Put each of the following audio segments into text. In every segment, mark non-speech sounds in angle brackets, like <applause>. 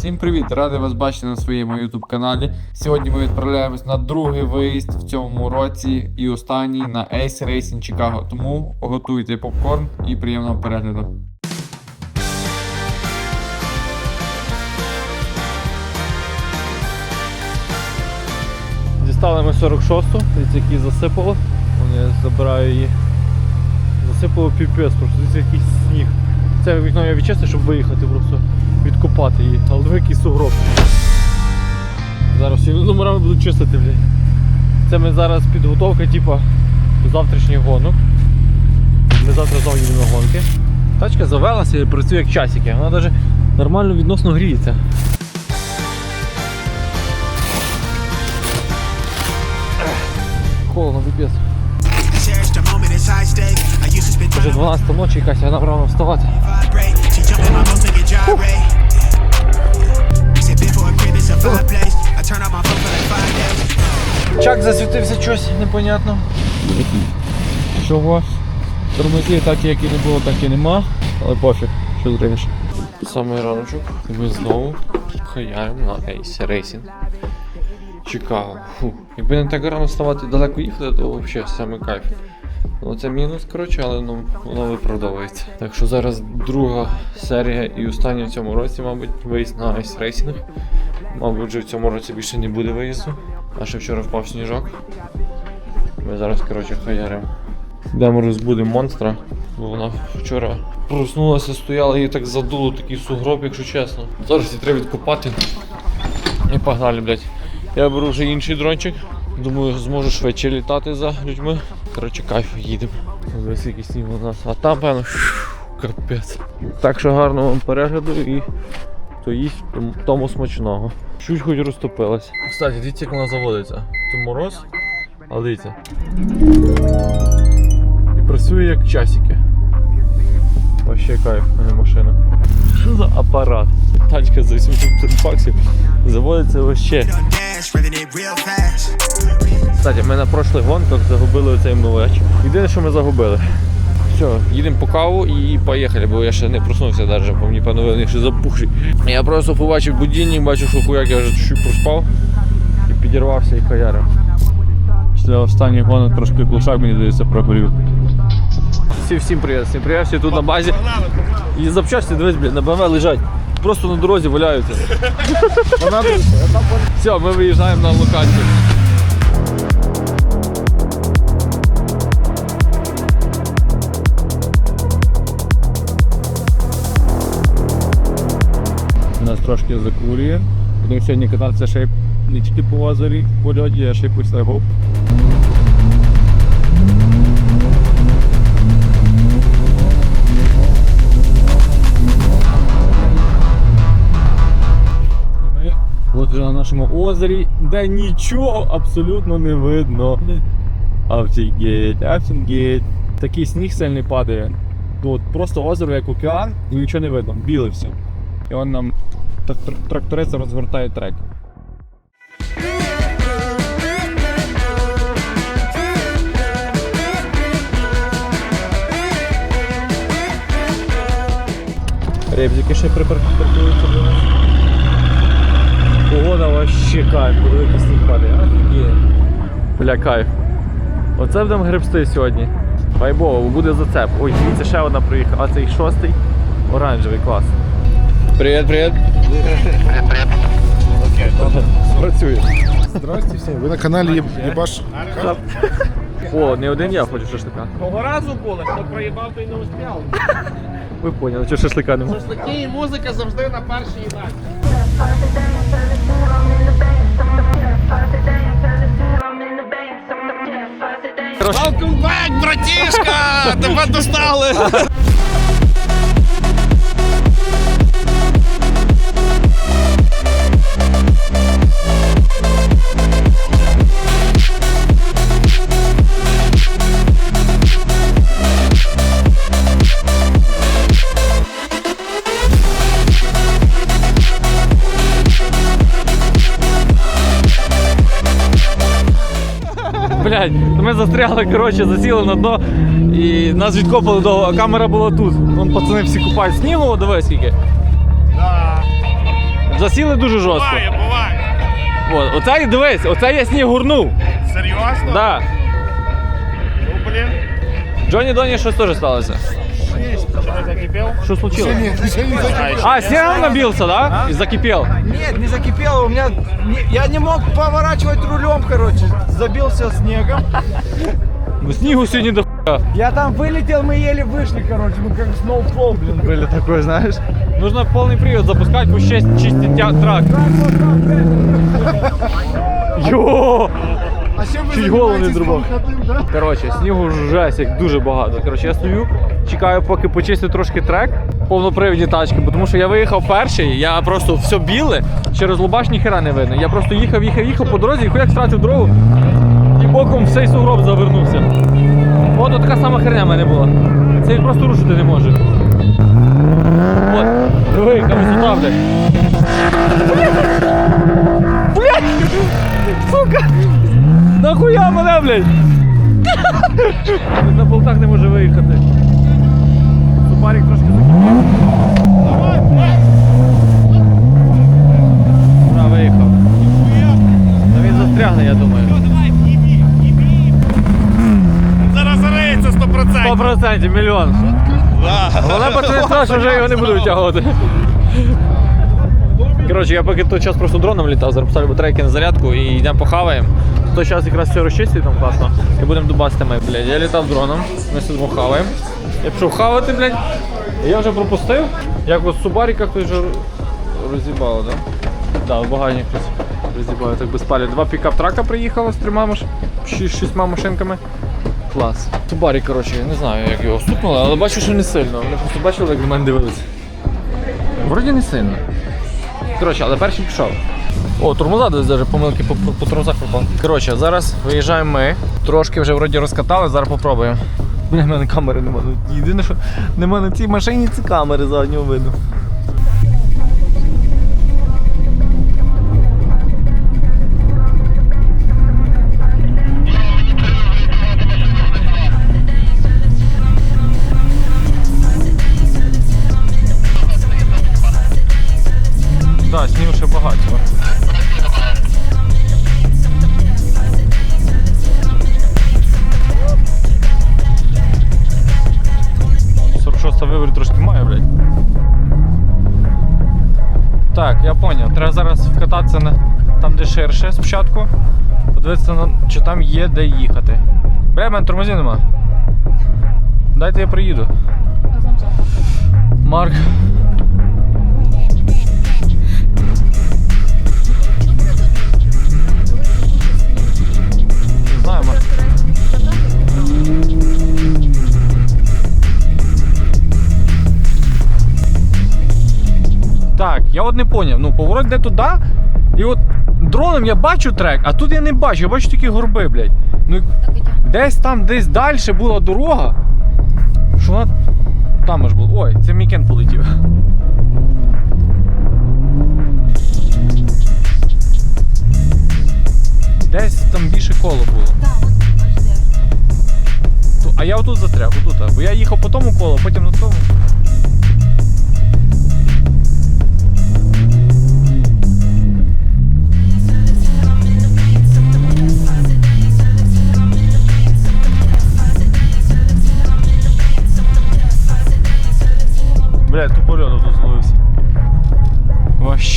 Всім привіт! Радий вас бачити на своєму YouTube каналі. Сьогодні ми відправляємось на другий виїзд в цьому році і останній на Ace Racing Chicago. Тому готуйте попкорн і приємного перегляду. Дістали ми 46-ту, дивіться, який засипало. Вон Я забираю її. Засипало піпець, просто якийсь сніг. Це вікно я відчистив, щоб виїхати просто, відкопати її. Але диви, який сугроб. Зараз всі номерами буду чистити, блядь. Це ми зараз підготовка, типа, до завтрашніх гонок. Ми завтра знову їдемо на гонки. Тачка завелася і працює як часики. Вона навіть нормально відносно гріється. Холодно, spend Вже 12 ночі якась, а нам рано вставати. vibrate. Чак засвітився щось непонятно. Чого? Тормозів так, як і не було, так і нема. Але пофіг, що зробиш. Саме раночок. Ми знову хаяємо на Ace Racing. Чикаго. Фу. Якби не так рано вставати далеко їхати, то взагалі саме кайф. Ну це мінус, коротше, але ну, воно виправдовується. Так що зараз друга серія і остання в цьому році, мабуть, виїзд на Ice Racing. Мабуть, в цьому році більше не буде виїзду. А ще вчора впав сніжок. Ми зараз, коротше, хаяримо. Йдемо розбудемо монстра, бо вона вчора проснулася, стояла, її так задуло, такий сугроб, якщо чесно. Зараз її треба відкопати. І погнали, блядь. Я беру вже інший дрончик. Думаю, зможу швидше літати за людьми. Коротше, кайф, їдемо. Ось який сніг у нас. А там, певно, капець. Так що гарного вам перегляду і хто їсть, тому- смачного. Чуть хоч розтопилась. Кстати, дивіться, як вона заводиться. То мороз, але дивіться. І працює як часики. Вообще кайф, а не машина. Що за апарат? Тачка за 800 баксів заводиться вообще. Кстати, ми на прошлих гонках загубили оцей милач. Єдине, що ми загубили. Все, їдемо по каву і поїхали, бо я ще не проснувся навіть, бо мені певно вони ще запухші. Я просто побачив будильник, бачу, що хуяк я вже чуть проспав і підірвався і хаярив. Після останніх гонок трошки глушак, мені здається, прогорів. Всім, всім привіт, всім привіт, всі тут на базі. І запчасті, дивись, блін, на БМВ лежать. Просто на дорозі валяються. Все, ми виїжджаємо на локацію. Трошки закурює. Будемо сьогодні кататися ще не тільки по озері, по льоді, а ще й по снегу. Ми От на нашому озері, де нічого абсолютно не видно. Офігеть, офігеть. Такий сніг сильний падає. От просто озеро як океан і нічого не видно. Біле все. І он нам трак- тракторист розвертає трек. Ребзики ще припаркуються до нас. Погода вообще кайф, якийсь сніг падає. Офігеть. Бля, кайф. Оце будемо гребсти сьогодні. Вайбово, бо буде зацеп. Ой, дивіться, ще одна проїхала, а цей шостий оранжевий клас. Привіт, привіт. Працює. Здрасте всім. Ви на каналі Єбаш. О, не один я хочу шашлика. Того разу були, хто проїбав, той не успів. Ви поняли, що шашлика нема. Шашлики і музика завжди на першій ідеї. Welcome back, братішка! Тебе достали! <laughs> ми застряли, коротше, засіли на дно і нас відкопали довго, а камера була тут. Вон пацани всі купають снігу, дивись скільки. Засіли дуже жорстко. Буває, буває. От, оце дивись, оце я сніг гурнув. Серйозно? Да. Ну, блін. Джоні Доні щось теж сталося. Чи не закипів? Що случилось? Ні, ще не закінчив. А, снег набился, да? И закипел. Нет, не закипело, у меня... не- я не мог поворачивать рулем, короче, забился снегом. Ну снігу сьогодні до хуя. Я там вылетел, мы еле вышли, короче, мы как сноуфол, блин, были такой, знаешь. Нужно повний привод запускати, бо ще чистить тя- трак. Йо! Чуть голову не зрубав. Коротше, снігу жесть як дуже багато. Коротше, я стою, чекаю, поки почистю трошки трек, повнопривідні тачки, бо тому що я виїхав перший, я просто все біле, через лубаш ніхера не видно. Я просто їхав, їхав, їхав по дорозі, і хуяк втратив дорогу і боком в цей сугроб завернувся. От така сама херня в мене була. Це він просто рушити не може. От, диви, яка висота, блядь. Блядь! Сука! Нахуя мене, блядь? Він на болтах не може виїхати. Супарик трошки закипів. Ура, виїхав. Та він застрягне, я думаю. Зараз зариється 100%. 100% мільйон. Вона сказала, що вже його не буду витягувати. Коротше, я поки той час просто дроном літав, зараз поставлю батарейки на зарядку і йдемо похаваємо. Той час якраз все розчистить там класно. І будемо дубасити ми, блядь. Я літав дроном, ми сидимо хаваємо. Я пішов хавати, блядь. Я вже пропустив. Як от Субаріка хтось вже розібало, так? Да? Да, в хтось розібало, так без палі. Два пікап трака приїхало з трьома маш... шістьма машинками. Клас. Субарі, коротше, я не знаю, як його стукнуло, але бачу, що не сильно. Вони просто бачили, як на мене дивилися. Вроді не сильно. Коротше, але перший пішов. О, тормоза десь даже помилки по, по, по тормозах пропали. Коротше, зараз виїжджаємо ми. Трошки вже вроді розкатали, зараз попробуємо. Бля, в мене камери немає. Ну, Єдине, що нема на цій машині це камери заднього виду. Ширше спочатку. Подивитися, чи там є де їхати. Бля, мене тормозів нема. Дайте я приїду. Марк. Не знаю, Марк. Так, я от не поняв. Ну, поворот де туди, і от дроном я бачу трек, а тут я не бачу, я бачу тільки горби, блядь. Ну, десь там, десь далі була дорога. Що вона там аж була. Ой, це Мікен полетів. Десь там більше коло було. А я отут застряг, отут, бо я їхав по тому колу, потім на тому.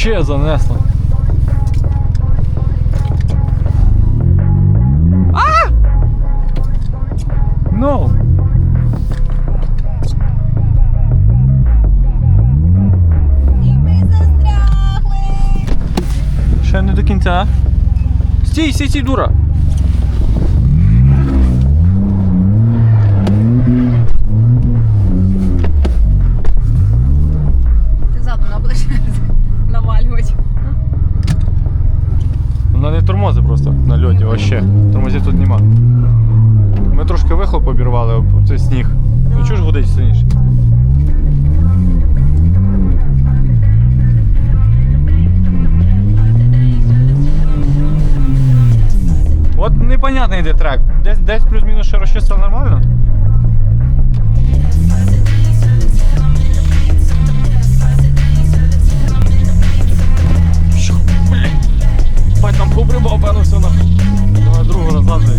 Вообще занесло. А! No! Ще не до кінця. Стій, стій, стій, дура! взагалі, тормозів тут нема. Ми трошки вихлоп обірвали об цей сніг. Ну чого ж гудить синіш? От непонятний йде трек. Десь десь плюс-мінус ще розчистив нормально. Що, там побривав, певно, ну все нахуй. Другого назад.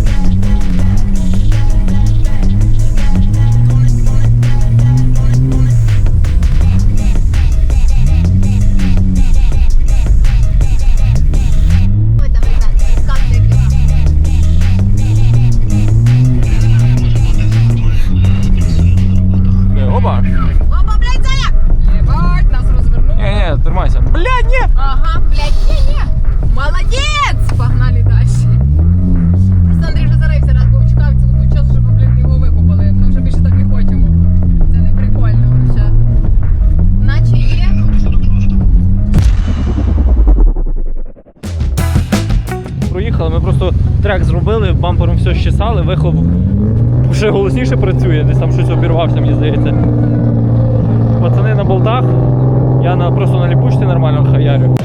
Просто трек зробили, бампером все щесали, вихлоп ще голосніше працює, десь там щось обірвався, мені здається. Пацани на болтах, я на, просто на ліпучці нормально хаярю.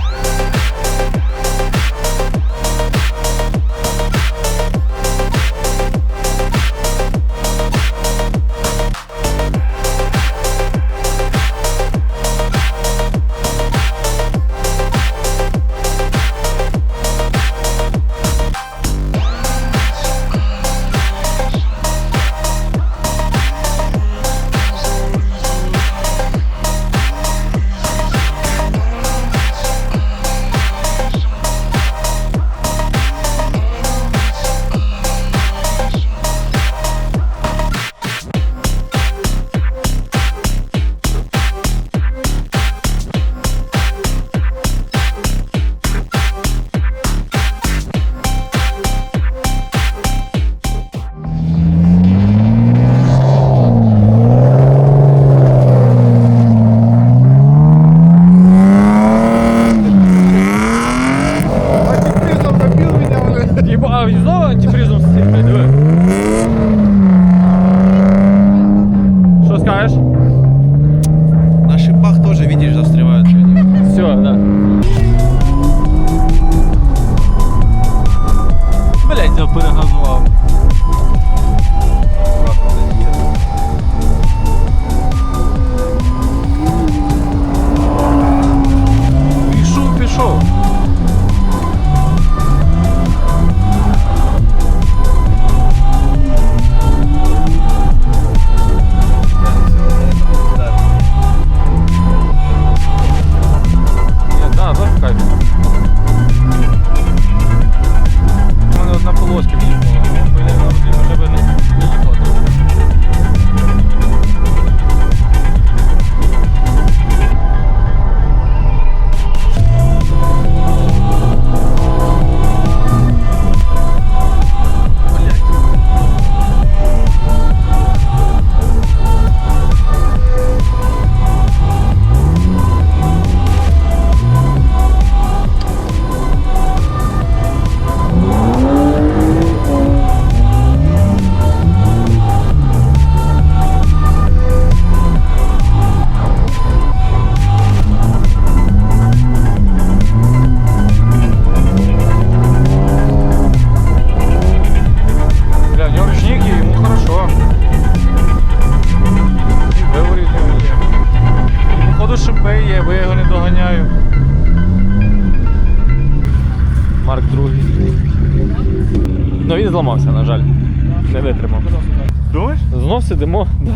Думаєш? Знов сидимо. Да.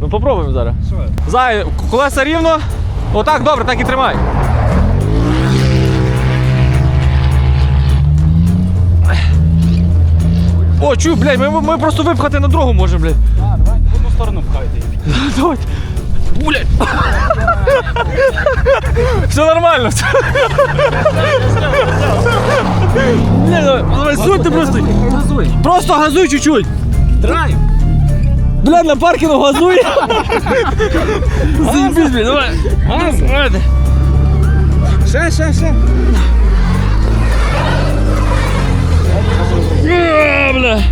ну попробуємо зараз. Зай, колеса рівно. Отак, добре, так і тримай. О, чую, блядь, ми, ми просто випхати на дорогу можемо, блядь. В одну сторону пхайте. <laughs> Давай. Блядь. <laughs> Все нормально. Блядь, давай, давай, суньте просто. Просто газуй чуть-чуть. Драйв! Бля, на паркінгу газуй. Заебись, блядь, давай. Газ. Давай. Ще, ще, ще! Е, Бля.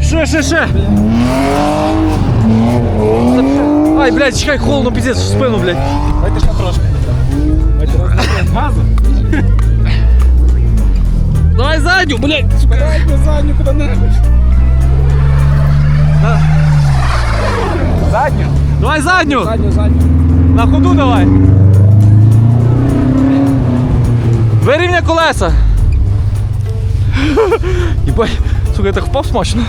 Ще, ще, ще. Ай, блядь, чекай, холодно, пиздец, в спину, блядь. Дайте ще трошки. Газу. Давай задню, блядь. Дайте задню куди-небудь. Задню. Давай задню. Задню, задню. На ходу давай. Вирівняй колеса. <laughs> Єбать, сука, я так впав смачно.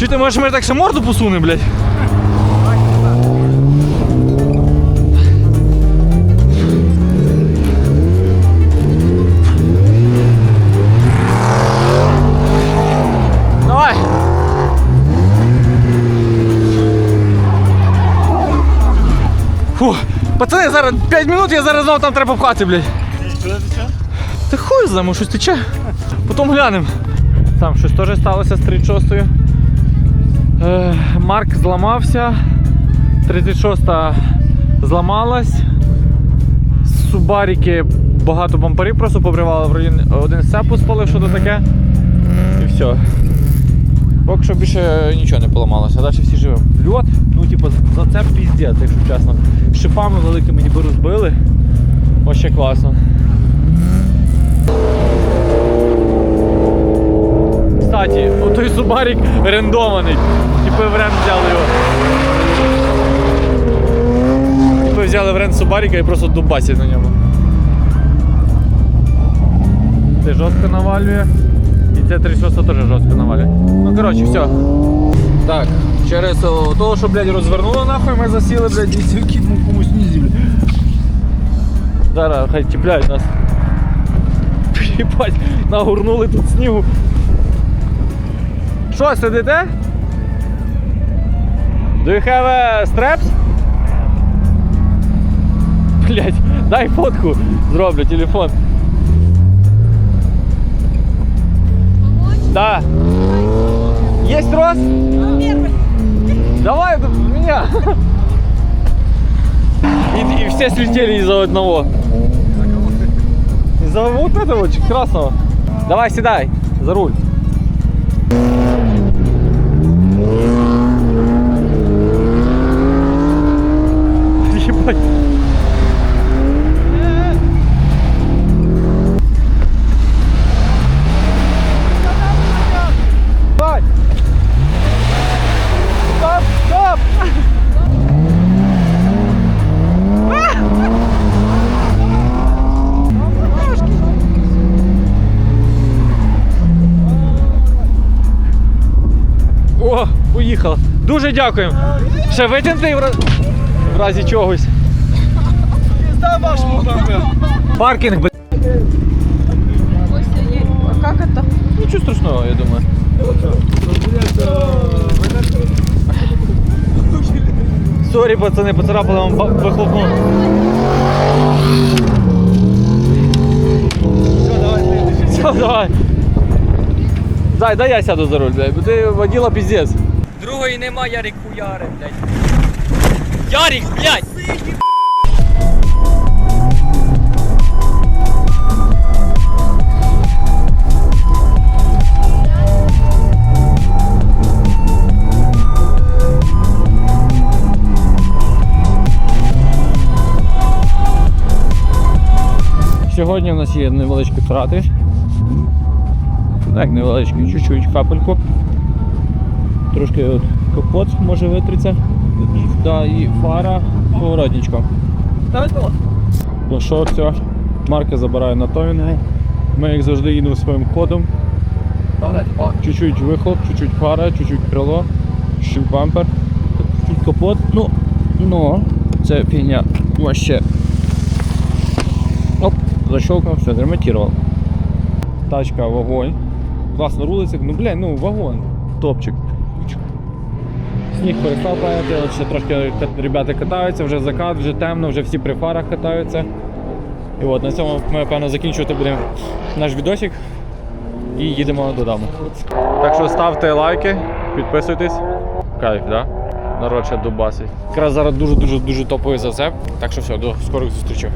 Чи ти можеш мене так ще морду посуне, блядь? Пацани, зараз 5 минут, я зараз знову там треба пхати, блядь. Та хуй знаємо, щось тече. Потім глянемо. Там щось теж сталося з 36 Е, Марк зламався. 36-та зламалась. Субаріки багато бамперів просто побривали в один сцепу спалив, що то таке. І все. Поки що більше нічого не поламалося, а далі всі живемо. Льот, ну типу, за це піздець, якщо чесно. Шипами великими ніби розбили. Ось класно. Кстати, отой Субарік рендований. Типи в рен взяли його. Типи взяли в рен Субаріка і просто дубасять на ньому. Це жорстко навалює. І це 36 теж жорстко навалює. Ну коротше, все. Так, через о, того, що, блядь, розвернуло нахуй, ми засіли, блядь, і свіки в комусь снізі, блядь. Зараз хай тіпляють нас. Єбать, нагорнули тут снігу. Що, сидите? Do you have a straps? Блять, дай фотку зроблю, телефон. Да. Есть трос? Давай, д- меня. И, и все слетели из-за одного. Из-за вот этого красного. Давай, седай за руль. О, поїхала. Дуже дякуємо. Ще витягнути в, разі чогось. Паркінг, блядь. Как это? Нічого страшного, я думаю. Сорі, пацани, поцарапали вам вихлопну. Все, давай. Зай, дай я сяду за руль, блядь, ти воділа піздець. Другої нема, Ярик хуяри, блядь. Ярик, блядь! Сьогодні в нас є невеличкі втрати. Так, невеличкі, чуть-чуть капельку. Трошки от капот може витриться. Да, і фара поворотничком. Ну що, все, Марка забирає на товінги. Ми як завжди їдемо своїм ходом. Чуть-чуть вихлоп, чуть-чуть фара, чуть-чуть крило, чуть-чуть бампер, чуть-чуть капот. Ну, ну, це фігня. Вообще. Оп, защелкнул, все, заремонтировал. Тачка, вогонь. Класно рулиться. Ну, блядь, ну, вагон. Топчик. Сніг перестав падати, ще трошки ребята катаються, вже закат, вже темно, вже всі при фарах катаються. І от на цьому ми, напевно, закінчувати будемо наш відосик і їдемо додому. Так що ставте лайки, підписуйтесь. Кайф, да? Народ ще дубасить. Якраз зараз дуже-дуже дуже топовий зацеп. Так що все, до скорих зустрічей.